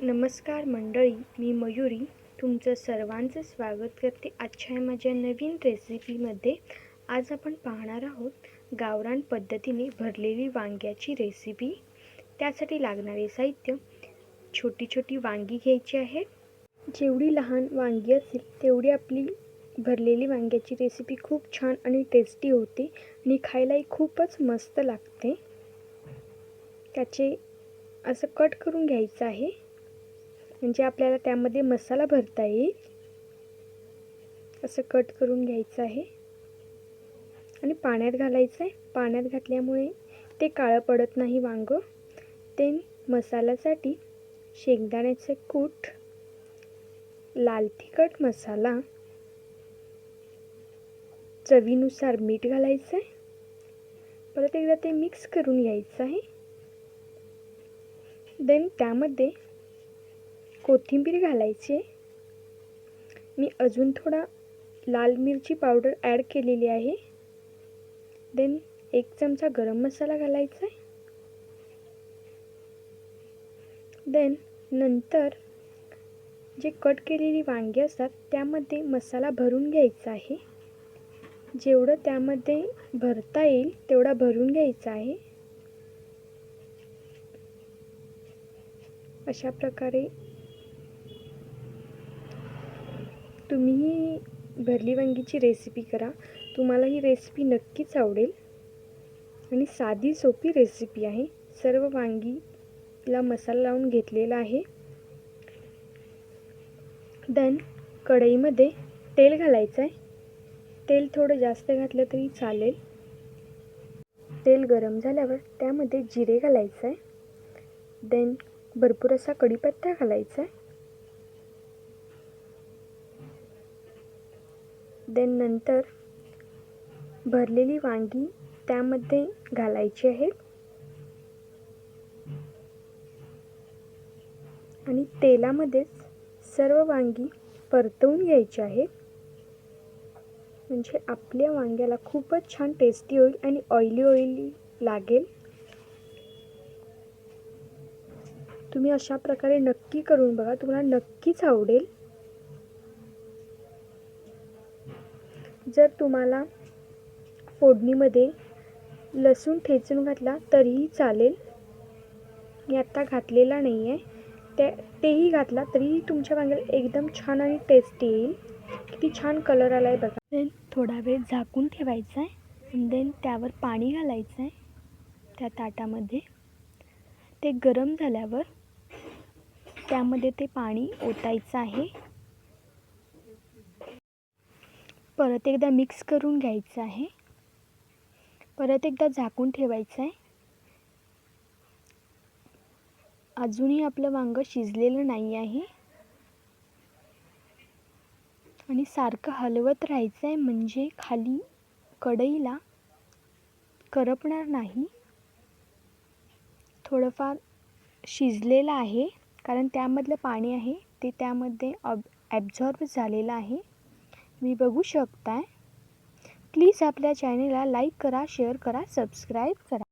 नमस्कार मंडळी मी मयुरी तुमचं सर्वांचं स्वागत करते आजच्या माझ्या नवीन रेसिपीमध्ये आज आपण पाहणार आहोत गावरान पद्धतीने भरलेली वांग्याची रेसिपी त्यासाठी लागणारे साहित्य छोटी छोटी वांगी घ्यायची आहेत जेवढी लहान वांगी असेल तेवढी आपली भरलेली वांग्याची रेसिपी खूप छान आणि टेस्टी होते आणि खायलाही खूपच मस्त लागते. त्याचे असं कट करून घ्यायचं आहे. म्हणजे आपल्याला त्यामध्ये मसाला भरता येईल. असं कट करून घ्यायचं आहे. आणि पाण्यात घालायचं आहे. पाण्यात घातल्यामुळे ते काळं पडत नाही वांगं. ते मसाल्यासाठी शेंगदाण्याचे कूट लाल तिखट मसाला चवीनुसार मीठ घालायचं आहे. परत एकदा ते मिक्स करून घ्यायचं आहे. देन त्यामध्ये कोथिंबीर घालायची. मी अजून थोडा लाल मिरची पावडर ॲड केलेली आहे. देन एक चमचा गरम मसाला घालायचा आहे. देन नंतर जे कट केलेली वांगी असतात त्यामध्ये मसाला भरून घ्यायचा आहे. जेवढं त्यामध्ये भरता येईल तेवढा भरून घ्यायचा आहे. अशा प्रकारे तुम्हीही भरली वांगीची रेसिपी करा. तुम्हाला ही रेसिपी नक्कीच आवडेल. आणि साधी सोपी रेसिपी आहे. सर्व वांगीला मसाला लावून घेतलेला आहे. देन कढईमध्ये तेल घालायचं आहे. तेल थोडं जास्त घातलं तरी चालेल. तेल गरम झाल्यावर त्यामध्ये जिरे घालायचं आहे. देन भरपूर असा कढीपत्ता घालायचा आहे. देन नंतर भरलेली वांगी त्यामध्ये घालायची आहेत आणि तेलामध्येच सर्व वांगी परतवून घ्यायची आहेत म्हणजे आपल्या वांग्याला खूपच छान टेस्टी होईल आणि ऑइली ऑइली लागेल. तुम्ही अशा प्रकारे नक्की करून बघा. तुम्हाला नक्कीच आवडेल. जर तुम्हाला फोडणीमध्ये लसूण ठेचून घातला तरीही चालेल. मी आत्ता घातलेला नाही आहे ते तेही घातला तरीही तुमच्या वांग्याला एकदम छान आणि टेस्टी येईल. किती छान कलर आला आहे बघा. देन थोडा वेळ झाकून ठेवायचा आहे आणि देन त्यावर पाणी घालायचं आहे त्या ताटामध्ये. ते गरम झाल्यावर त्यामध्ये ते पाणी ओतायचं आहे. परत एकदा मिक्स करून घ्यायचं आहे. परत एकदा झाकून ठेवायचं आहे. अजूनही आपलं वांगं शिजलेलं नाही आहे. आणि सारखं हलवत राहायचं आहे म्हणजे खाली कढईला करपणार नाही. थोडंफार शिजलेलं आहे कारण त्यामधलं पाणी आहे ते त्यामध्ये अब ॲब्झॉर्ब झालेलं आहे. मी बघू शकताय. प्लीज आपल्या चॅनेलला लाईक करा शेअर करा सबस्क्राईब करा.